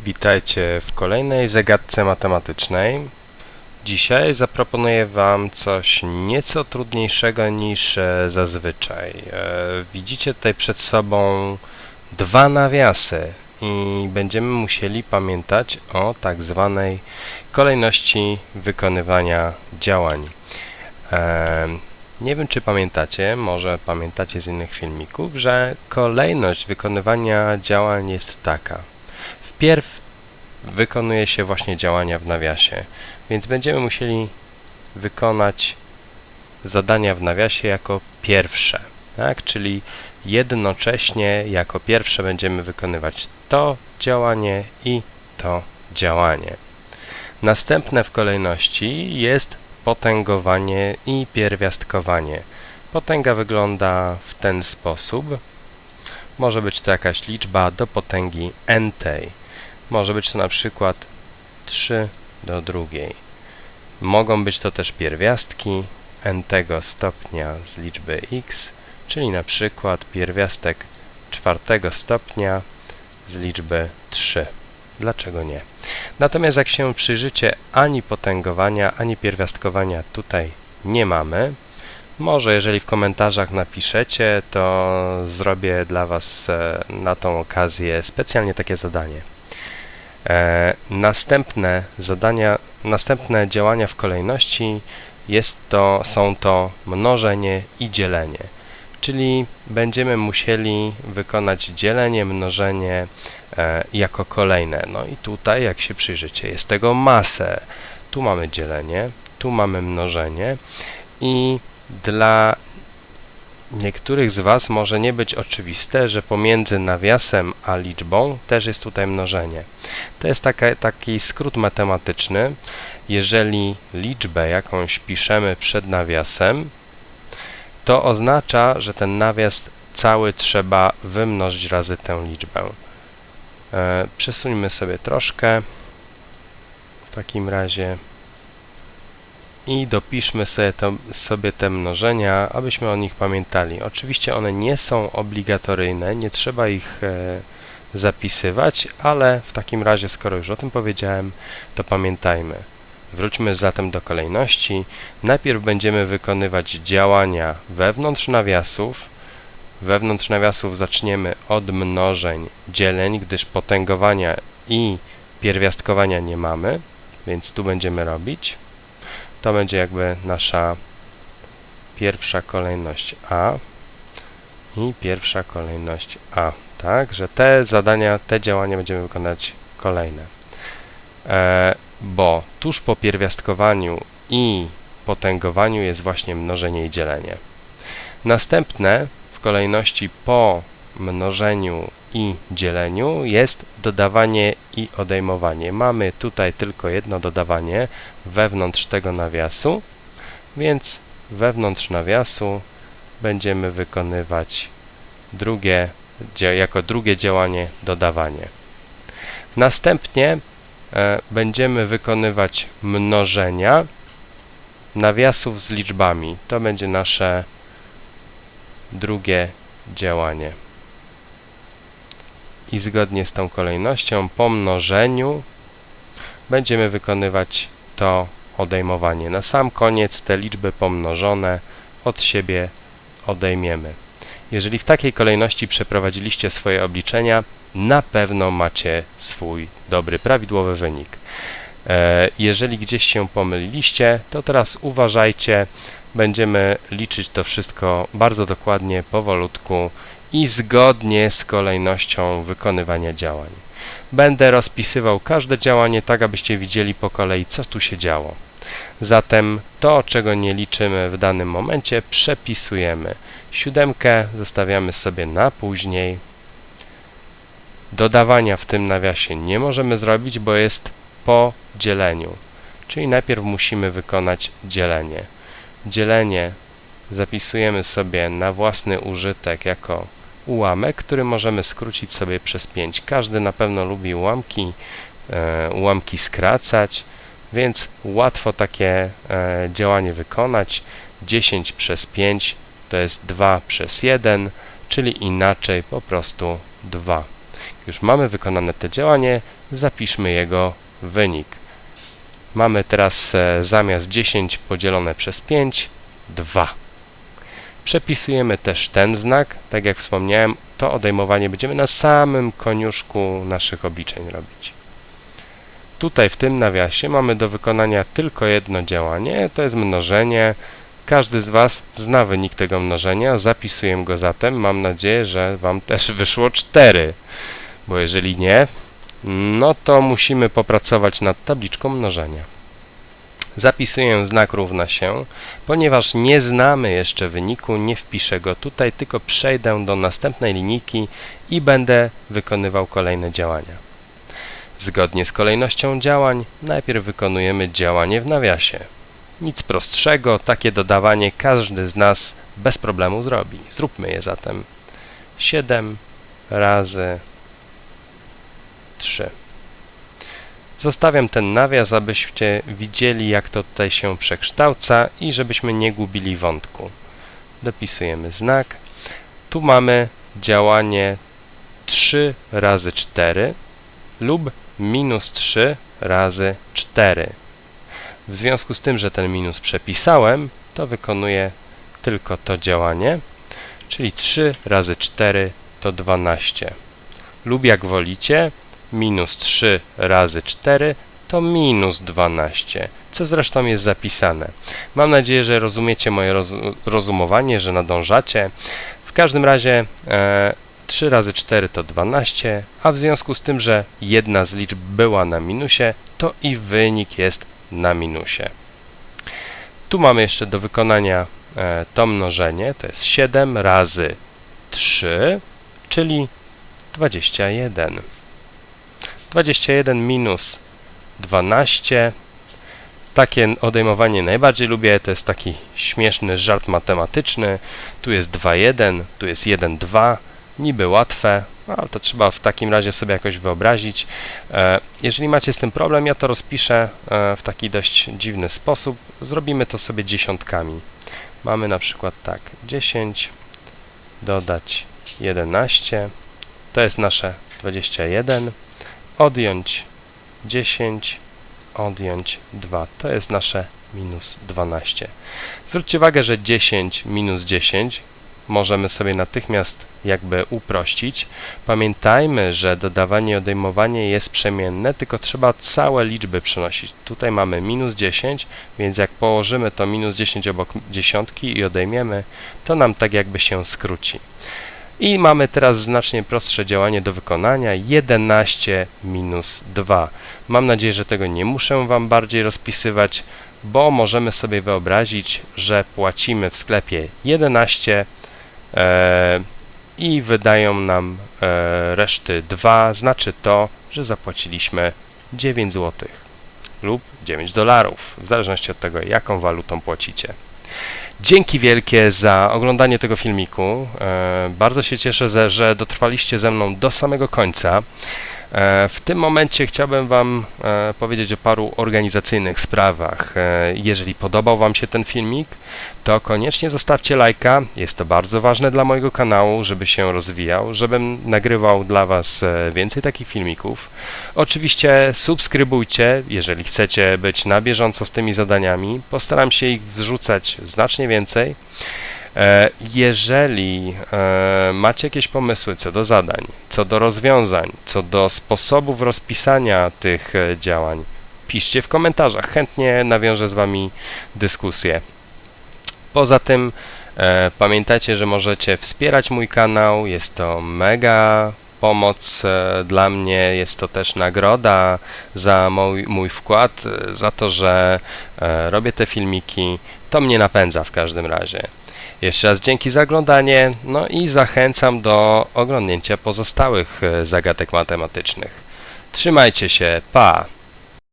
Witajcie w kolejnej zagadce matematycznej. Dzisiaj zaproponuję Wam coś nieco trudniejszego niż e, zazwyczaj. E, Widzicie tutaj przed sobą dwa nawiasy i będziemy musieli pamiętać o tak zwanej kolejności wykonywania działań. E, Nie wiem, czy pamiętacie, może pamiętacie z innych filmików, że kolejność wykonywania działań jest taka. Wpierw wykonuje się właśnie działania w nawiasie, więc będziemy musieli wykonać zadania w nawiasie jako pierwsze, tak? Czyli jednocześnie jako pierwsze będziemy wykonywać to działanie i to działanie. Następne w kolejności jest potęgowanie i pierwiastkowanie. Potęga wygląda w ten sposób. Może być to jakaś liczba do potęgi n-tej. Może być to na przykład 3 do drugiej. Mogą być to też pierwiastki n-tego stopnia z liczby x, czyli na przykład pierwiastek czwartego stopnia z liczby 3. Dlaczego nie? Natomiast jak się przyjrzycie, ani potęgowania, ani pierwiastkowania tutaj nie mamy. Może jeżeli w komentarzach napiszecie, to zrobię dla Was e, na tą okazję specjalnie takie zadanie. E, Następne zadania, następne działania w kolejności jest to, są to mnożenie i dzielenie. Czyli będziemy musieli wykonać dzielenie, mnożenie e, jako kolejne. No i tutaj, jak się przyjrzycie, jest tego masę. Tu mamy dzielenie, tu mamy mnożenie i dla niektórych z Was może nie być oczywiste, że pomiędzy nawiasem a liczbą też jest tutaj mnożenie. To jest taka, taki skrót matematyczny. Jeżeli liczbę jakąś piszemy przed nawiasem, to oznacza, że ten nawias cały trzeba wymnożyć razy tę liczbę. E, przesuńmy sobie troszkę w takim razie i dopiszmy sobie, to, sobie te mnożenia, abyśmy o nich pamiętali. Oczywiście one nie są obligatoryjne, nie trzeba ich e, zapisywać, ale w takim razie, skoro już o tym powiedziałem, to pamiętajmy. Wróćmy zatem do kolejności. Najpierw będziemy wykonywać działania wewnątrz nawiasów. Wewnątrz nawiasów zaczniemy od mnożeń, dzieleń, gdyż potęgowania i pierwiastkowania nie mamy, więc tu będziemy robić. To będzie jakby nasza pierwsza kolejność A i pierwsza kolejność A, tak? Że te zadania, te działania będziemy wykonać kolejne. E, bo tuż po pierwiastkowaniu i potęgowaniu jest właśnie mnożenie i dzielenie. Następne w kolejności po mnożeniu i dzieleniu jest dodawanie i odejmowanie. Mamy tutaj tylko jedno dodawanie wewnątrz tego nawiasu, więc wewnątrz nawiasu będziemy wykonywać drugie, jako drugie działanie dodawanie. Następnie e, będziemy wykonywać mnożenia nawiasów z liczbami. To będzie nasze drugie działanie. I zgodnie z tą kolejnością po mnożeniu będziemy wykonywać to odejmowanie. Na sam koniec te liczby pomnożone od siebie odejmiemy. Jeżeli w takiej kolejności przeprowadziliście swoje obliczenia, na pewno macie swój dobry, prawidłowy wynik. E, jeżeli gdzieś się pomyliliście, to teraz uważajcie, będziemy liczyć to wszystko bardzo dokładnie, powolutku i zgodnie z kolejnością wykonywania działań. Będę rozpisywał każde działanie tak, abyście widzieli po kolei, co tu się działo. Zatem to, czego nie liczymy w danym momencie, przepisujemy. Siódemkę zostawiamy sobie na później. Dodawania w tym nawiasie nie możemy zrobić, bo jest po dzieleniu. Czyli najpierw musimy wykonać dzielenie. Dzielenie zapisujemy sobie na własny użytek jako ułamek, który możemy skrócić sobie przez 5. Każdy na pewno lubi ułamki, e, ułamki skracać, więc łatwo takie e, działanie wykonać. 10 przez 5 to jest 2 przez 1, czyli inaczej po prostu 2. już mamy wykonane to działanie, zapiszmy jego wynik. Mamy teraz e, zamiast 10 podzielone przez 5, 2. Przepisujemy też ten znak, tak jak wspomniałem, to odejmowanie będziemy na samym koniuszku naszych obliczeń robić. Tutaj w tym nawiasie mamy do wykonania tylko jedno działanie, to jest mnożenie. Każdy z Was zna wynik tego mnożenia, zapisuję go zatem. Mam nadzieję, że Wam też wyszło 4, bo jeżeli nie, no to musimy popracować nad tabliczką mnożenia. Zapisuję znak równa się. Ponieważ nie znamy jeszcze wyniku, nie wpiszę go tutaj, tylko przejdę do następnej linijki i będę wykonywał kolejne działania. Zgodnie z kolejnością działań, najpierw wykonujemy działanie w nawiasie. Nic prostszego, takie dodawanie każdy z nas bez problemu zrobi. Zróbmy je zatem. 7 razy 3. Zostawiam ten nawias, abyście widzieli, jak to tutaj się przekształca i żebyśmy nie gubili wątku. Dopisujemy znak. Tu mamy działanie 3 razy 4 lub minus 3 razy 4. W związku z tym, że ten minus przepisałem, to wykonuję tylko to działanie, czyli 3 razy 4 to 12. Lub jak wolicie, minus 3 razy 4 to minus 12, co zresztą jest zapisane. Mam nadzieję, że rozumiecie moje roz rozumowanie, że nadążacie. W każdym razie e, 3 razy 4 to 12, a w związku z tym, że jedna z liczb była na minusie, to i wynik jest na minusie. Tu mamy jeszcze do wykonania e, to mnożenie, to jest 7 razy 3, czyli 21. 21 minus 12. Takie odejmowanie najbardziej lubię, to jest taki śmieszny żart matematyczny. Tu jest 2,1, tu jest 1,2 niby łatwe, no, ale to trzeba w takim razie sobie jakoś wyobrazić. E, jeżeli macie z tym problem, ja to rozpiszę e, w taki dość dziwny sposób. Zrobimy to sobie dziesiątkami. Mamy na przykład tak, 10 dodać 11, to jest nasze 21, odjąć 10, odjąć 2, to jest nasze minus 12. Zwróćcie uwagę, że 10 minus 10 możemy sobie natychmiast jakby uprościć. Pamiętajmy, że dodawanie i odejmowanie jest przemienne, tylko trzeba całe liczby przenosić. Tutaj mamy minus 10, więc jak położymy to minus 10 obok dziesiątki i odejmiemy, to nam tak jakby się skróci. I mamy teraz znacznie prostsze działanie do wykonania 11 minus 2. Mam nadzieję, że tego nie muszę Wam bardziej rozpisywać, bo możemy sobie wyobrazić, że płacimy w sklepie 11 e, i wydają nam e, reszty 2, znaczy to, że zapłaciliśmy 9 zł lub 9 dolarów, w zależności od tego, jaką walutą płacicie. Dzięki wielkie za oglądanie tego filmiku. E, bardzo się cieszę, że dotrwaliście ze mną do samego końca. E, w tym momencie chciałbym Wam e, powiedzieć o paru organizacyjnych sprawach. E, jeżeli podobał Wam się ten filmik, to koniecznie zostawcie lajka. Jest to bardzo ważne dla mojego kanału, żeby się rozwijał, żebym nagrywał dla Was więcej takich filmików. Oczywiście subskrybujcie, jeżeli chcecie być na bieżąco z tymi zadaniami. Postaram się ich wrzucać znacznie więcej. Jeżeli macie jakieś pomysły co do zadań, co do rozwiązań, co do sposobów rozpisania tych e, działań, piszcie w komentarzach. Chętnie nawiążę z Wami dyskusję. Poza tym pamiętajcie, że możecie wspierać mój kanał. Jest to mega pomoc dla mnie, jest to też nagroda za mój, mój wkład, za to, że robię te filmiki. To mnie napędza w każdym razie. Jeszcze raz dzięki za oglądanie, no i zachęcam do oglądnięcia pozostałych e, zagadek matematycznych. Trzymajcie się, pa!